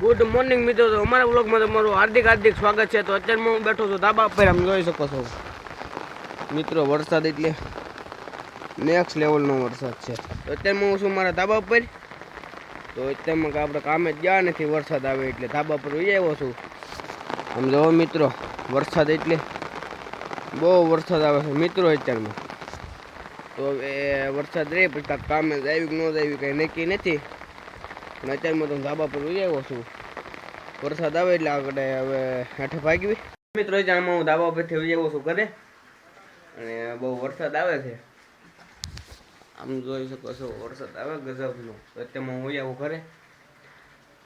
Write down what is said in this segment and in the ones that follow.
Good morning મિત્રો. તો અમારા વ્લોગમાં તમારું હાર્દિક હાર્દિક સ્વાગત છે. તો અત્યારે હું બેઠો છું ધાબા પર આમ જોઈ શકો છો. મિત્રો, વરસાદ એટલે નેક્સ્ટ લેવલનો વરસાદ છે. તો અત્યારે હું છું મારા ધાબા પર તો અત્યારમાં આપણે કામે ગયા નથી, વરસાદ આવે એટલે ધાબા પર જઈ આવ્યો છું. આમ જો મિત્રો, વરસાદ એટલે બહુ વરસાદ આવે છે. મિત્રો, અત્યારમાં તો એ વરસાદ રહે પછી કામે જ ન જ આવ્યું, કંઈ નક્કી નથી. પણ અત્યારમાં તો ધાબા પર જઈ આવ્યો છું. વરસાદ આવે એટલે આગળ હવે હેઠે ભાગવી મિત્રો અત્યારમાં હું ધાબા પરથી જઈ આવ્યો છું ઘરે. અને બહુ વરસાદ આવે છે. આમ જોઈ શકો છો, વરસાદ આવે ગજબનો. તો અત્યારમાં હું આવું ઘરે.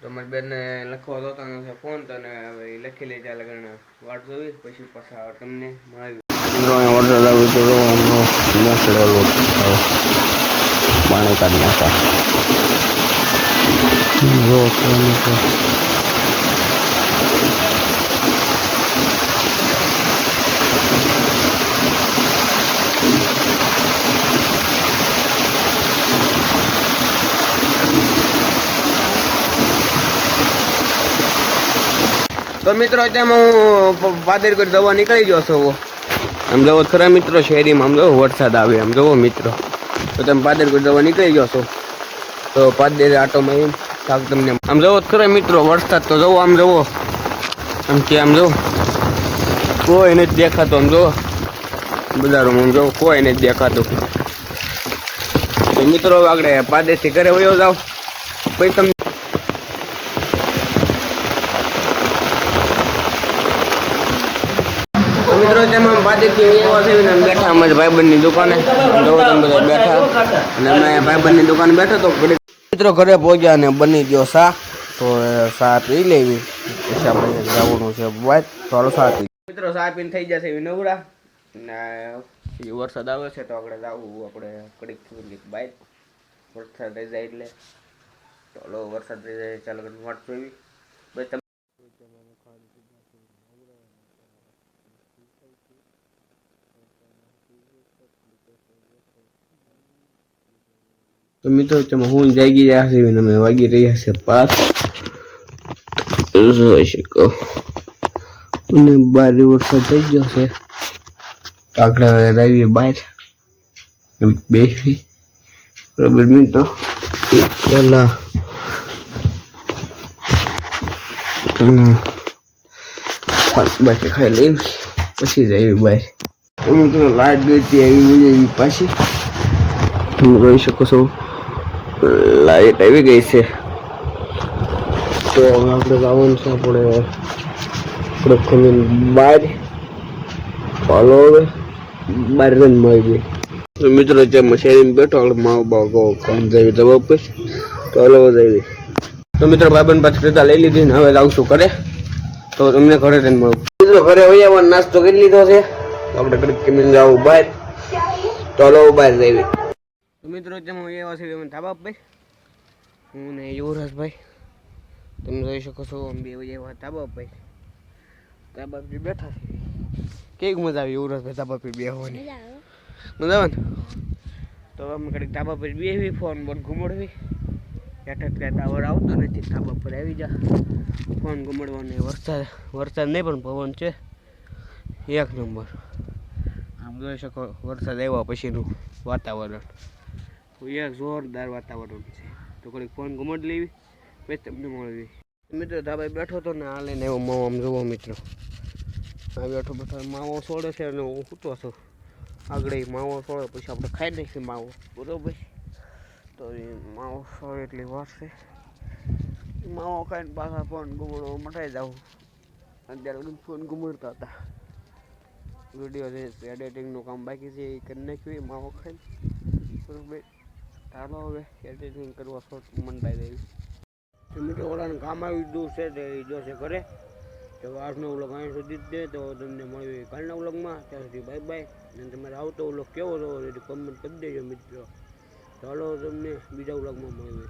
તમારી બેનને લખવા જોતા નથી ફોન તને હવે લખી લે ચાલે કરીને વાટ જોવી, પછી પાછા તમને મળી વરસાદ આવે તો પાણી કાઢી નાખા. તો મિત્રો અત્યારમાં હું પાદર જવા નીકળી ગયો છું. આમ જવો ખરા મિત્રો શહેરીમાં આમ જવો વરસાદ આવે આમ જવો મિત્રો. તો તમે પાદર જવા નીકળી ગયો છો. તો પાદર આટોમાં એમ શાક તમને આમ જવો ખરે મિત્રો, વરસાદ તો જવો, આમ જવો. આમ કે આમ જવો. કોઈ નથી દેખાતો, આમ જવો. બજારોમાં આમ જવો, કોઈ નથી દેખાતું. મિત્રો આગળ પાદેથી ઘરે વયો જાઓ. પછી તમને મિત્રો તેમાં પાદેથી એવા બેઠા અમારી ભાઈબંધની દુકાને. જોવો તમે બેઠા. અને અમે ભાઈબંધની દુકાને બેઠા તો મિત્રો ઘરે પહોંચ્યા અને બની ગયો સા, તો સા પી લેવી. પછી આપણે જવાનું છે બાય ચાલો સા પી. મિત્રો, સા પીને થઈ જશે એવી નવરા. ને વરસાદ આવે છે, તો આપણે જવું આપણે કડીક બાય વરસાદ રહી જાય એટલે. ચાલો, વરસાદ રહી જાય, ચાલો વાટ જોવી ભાઈ, તમે તો મિત્રો તમે હું જાગી રહ્યા છે અમે વાગી રહ્યા છે પાસ જોઈ શકો અને બાર વરસાદ થઈ ગયો છે. આગળ આવી બહાર બેસી. બરાબર મિત્રો? પેલા બાકી ખાઈ લઈ પછી જ આવી બહાર મિત્રો લાઈટ ગઈ હતી આવી એવી પાછી. તમે જોઈ શકો છો. લાઈટ આવી ગઈ છે. તો હવે આપણે જવાનું છે આપણે આપણે ખમીને બહાર. ચાલો હવે. બહાર રન મળી તો મિત્રો જે મશેરીમાં બેઠો આપણે માવ બાવ કામ જાય જવાબ પર તો હલો જઈ તો મિત્રો ભાઈબંધ પાછી રજા લઈ લીધી ને હવે આવશું કરે તો તમને ઘરે રહીને મળું. મિત્રો ઘરે હોય આવવાનો નાસ્તો કરી લીધો છે. આપણે કડક કમીને જવું બહાર. તો હલો બહાર જઈએ. તો મિત્રો તમે એવા છે અમે ધાબા ભાઈ હું ને યુવરાજભાઈ. તમે જોઈ શકો છો અમે બે એવા તાબાપભાઈ તાબાપજી બેઠા છે. કેવી મજા આવી યુવરાજભાઈ તાબાપી બેહવાની? મજા આવે. ને? તો અમે કડીક તાબા પર બેહવી ફોન બોન ઘૂમડવી. હેઠળ કાંઈ ટાવર આવતો નથી તાબા પર આવી જા. ફોન ઘૂમડવાનો વરસાદ વરસાદ નહીં પણ પવન છે. એક નંબર. આમ જોઈ શકો વરસાદ આવ્યા પછીનું વાતાવરણ. એક જોરદાર વાતાવરણ છે. તો ઘડીક ફોન ગુમડ લેવી પછી તમને મળવી. મિત્રો ધાબા બેઠો હતો ને હાલે ને એવો માવો આમ જોવો મિત્રો. આ બેઠો બેઠો માવો છોડે છે અને હું સૂતો છું. આગળ માવો છોડે, પછી આપણે ખાઈ નાખીએ માવો. બરોબર? તો એ માવો છોડે એટલી વાર છે. માવો ખાઈને પાછા ફોન ગુમડો મટાઈ જાઉં. અત્યારે લગી ફોન ગુમડતા હતા. વીડિયો એડિટિંગનું કામ બાકી છે, એ કરી નાખ્યું માવો ખાઈ બરોબર? ચાલો હવે એડિટિંગ કરવા શોર્ટ મંડાઈ દેવી મિત્રો, ઓલાનું કામ આવી દૂર છે, તે જોશે ઘરે. તો આજનો વ્લોગ અહીં સુધી જ દે. તો તમને મળ્યું કાલના વ્લોગમાં. ત્યાં સુધી બાય બાય અને તમારે આવતો વ્લોગ કેવો રહો એ કમેન્ટ કરી દેજો મિત્રો. ચાલો તમને બીજા વ્લોગમાં મળીએ.